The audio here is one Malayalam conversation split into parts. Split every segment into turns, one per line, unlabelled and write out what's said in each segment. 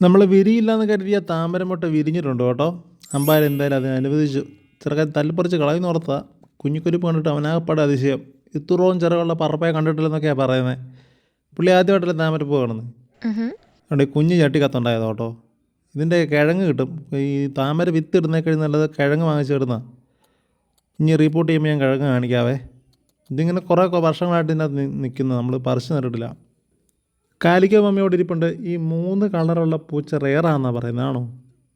നമ്മൾ വിരിയില്ലാന്ന് കരുതിയ താമരമുട്ട വിരിഞ്ഞിട്ടുണ്ട് കേട്ടോ. അമ്പായർ എന്തായാലും അതിനെ അനുവദിച്ചു. ചെറുക്കാൻ തല്ലിപ്പറിച്ച് കളയുന്ന ഓർത്താ കുഞ്ഞിക്കുരുപ്പ് കണ്ടിട്ട് അവനാകപ്പാട് അതിശയം. ഇത്രയും ചെറുകളുള്ള പറപ്പയെ കണ്ടിട്ടില്ലെന്നൊക്കെയാണ് പറയുന്നത് പുള്ളി ആദ്യമായിട്ടല്ലേ താമരപ്പൂ കാണുന്നത്. അതുകൊണ്ട് ഈ കുഞ്ഞ് ചട്ടി കത്തുണ്ടായത് കേട്ടോ. ഇതിന്റെ കിഴങ്ങ് കിട്ടും. ഈ താമര വിത്ത് ഇടുന്നേക്കഴിഞ്ഞ് നല്ലത് കിഴങ്ങ് വാങ്ങിച്ചിടുന്ന ഇനി റിപ്പോർട്ട് ചെയ്യുമ്പോൾ ഞാൻ കിഴങ്ങ് കാണിക്കാവേ. ഇതിങ്ങനെ കുറേ വർഷങ്ങളായിട്ട് ഇതിനകത്ത് നിൽക്കുന്നത് നമ്മൾ പറിച്ചു നട്ടിട്ടില്ല. കാലിക്ക മമ്മിയോട് ഇരിപ്പുണ്ട്. ഈ മൂന്ന് കളറുള്ള പൂച്ച റെയറാണെന്നാണ് പറയുന്നത്. ആണോ?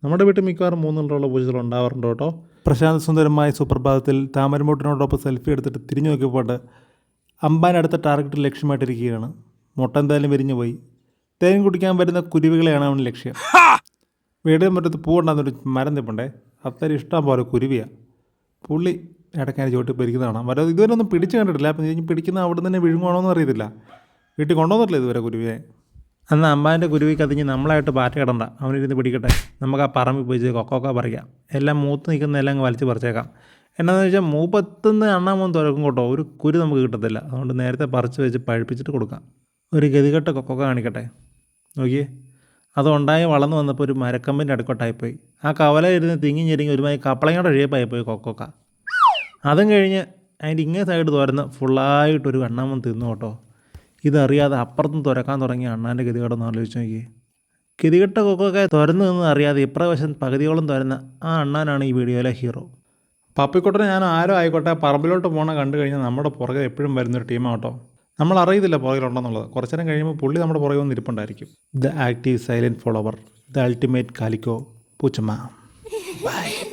നമ്മുടെ വീട്ടിൽ മിക്കവാറും മൂന്ന് കളറുള്ള പൂച്ചകൾ ഉണ്ടാവാറുണ്ട് കേട്ടോ. പ്രശാന്ത് സുന്ദരമായ സുപ്രഭാതത്തിൽ താമരമൂട്ടിനോടൊപ്പം സെൽഫി എടുത്തിട്ട് തിരിഞ്ഞു നോക്കിയപ്പോട്ട് അമ്പാൻ അടുത്ത ടാർഗറ്റ് ലക്ഷ്യമായിട്ടിരിക്കുകയാണ്. മുട്ട എന്തായാലും വിരിഞ്ഞു പോയി. തേൻ കുടിക്കാൻ വരുന്ന കുരുവികളെയാണ് അവൻ ലക്ഷ്യം. വീടിന് മുറ്റത്ത് പൂവുണ്ടാകുന്നൊരു മരം നിൽപ്പുണ്ടേ അത്ര ഇഷ്ടം പോലെ കുരുവിയാണ് പുള്ളി ഇടയ്ക്കാൻ ചോട്ടി പിരിക്കുന്നതാണ്. വരെ ഇതുവരെ ഒന്നും പിടിച്ച് കണ്ടിട്ടില്ല. അപ്പം പിടിക്കുന്ന അവിടെ തന്നെ വിഴുങ്ങുവാണോ എന്ന് അറിയത്തില്ല. വീട്ടിൽ കൊണ്ടുവന്നിട്ടില്ല ഇതുവരെ കുരുവിയെ? അന്ന് അമ്മാന്റെ കുരുവി കതിഞ്ഞ് നമ്മളായിട്ട് പാറ്റ കിടണ്ട അവനിരുന്ന് പിടിക്കട്ടെ. നമുക്ക് ആ പറമ്പിൽ പോയി കൊക്കൊക്കെ പറിക്കാം. എല്ലാം മൂത്ത് നിൽക്കുന്ന എല്ലാം അങ്ങ് വലിച്ച് പറിച്ചേക്കാം. എന്നാന്ന് വെച്ചാൽ മൂപ്പത്തുനിന്ന് അണ്ണാമോൻ തുറക്കും കേട്ടോ ഒരു കുരു നമുക്ക് കിട്ടത്തില്ല. അതുകൊണ്ട് നേരത്തെ പറിച്ച് വെച്ച് പഴുപ്പിച്ചിട്ട് കൊടുക്കാം. ഒരു ഗതികെട്ട കൊക്കൊക്കെ കാണിക്കട്ടെ. നോക്കിയേ. അതുണ്ടായി വളർന്നു വന്നപ്പോൾ ഒരു മരക്കമ്പിന്റെ അടുക്കോട്ടായിപ്പോയി ആ കവല ഇരുന്ന് തിങ്ങി ഞെരിങ്ങി ഒരുമാതിരി കപ്പളങ്ങയുടെ ഷേപ്പായിപ്പോയി കൊക്കൊക്ക അതും കഴിഞ്ഞ് അതിന്റെ ഇങ്ങേ സൈഡ് തുറന്ന് ഫുള്ളായിട്ടൊരു അണ്ണാമൻ തിന്നു കേട്ടോ. ഇതറിയാതെ അപ്പുറത്തും തുരക്കാൻ തുടങ്ങിയ അണ്ണാന്റെ ഗതികേടൊന്ന് ആലോചിച്ച് നോക്കിയേ. ഗതികെട്ട കൊക്കൊക്കെ തുരന്നു നിന്ന് അറിയാതെ ഇപ്രാവശ്യം പകുതിയോളം തുരന്ന ആ അണ്ണാനാണ് ഈ വീഡിയോയിലെ ഹീറോ. പപ്പിക്കുട്ടനെ ഞാൻ ആരോ ആയിക്കോട്ടെ പറമ്പിലോട്ട് പോണ കണ്ടു കഴിഞ്ഞാൽ നമ്മുടെ പുറകെ എപ്പോഴും വരുന്നൊരു ടീമാട്ടോ നമ്മൾ അറിയത്തില്ല പുറകിലുണ്ടെന്നുള്ളത്. കുറച്ചു നേരം കഴിയുമ്പോൾ പുള്ളി നമ്മുടെ പുറകെ വന്ന് ഇരിപ്പുണ്ടായിരിക്കും. The active silent follower the ultimate calico പൂച്ചമ്മ. By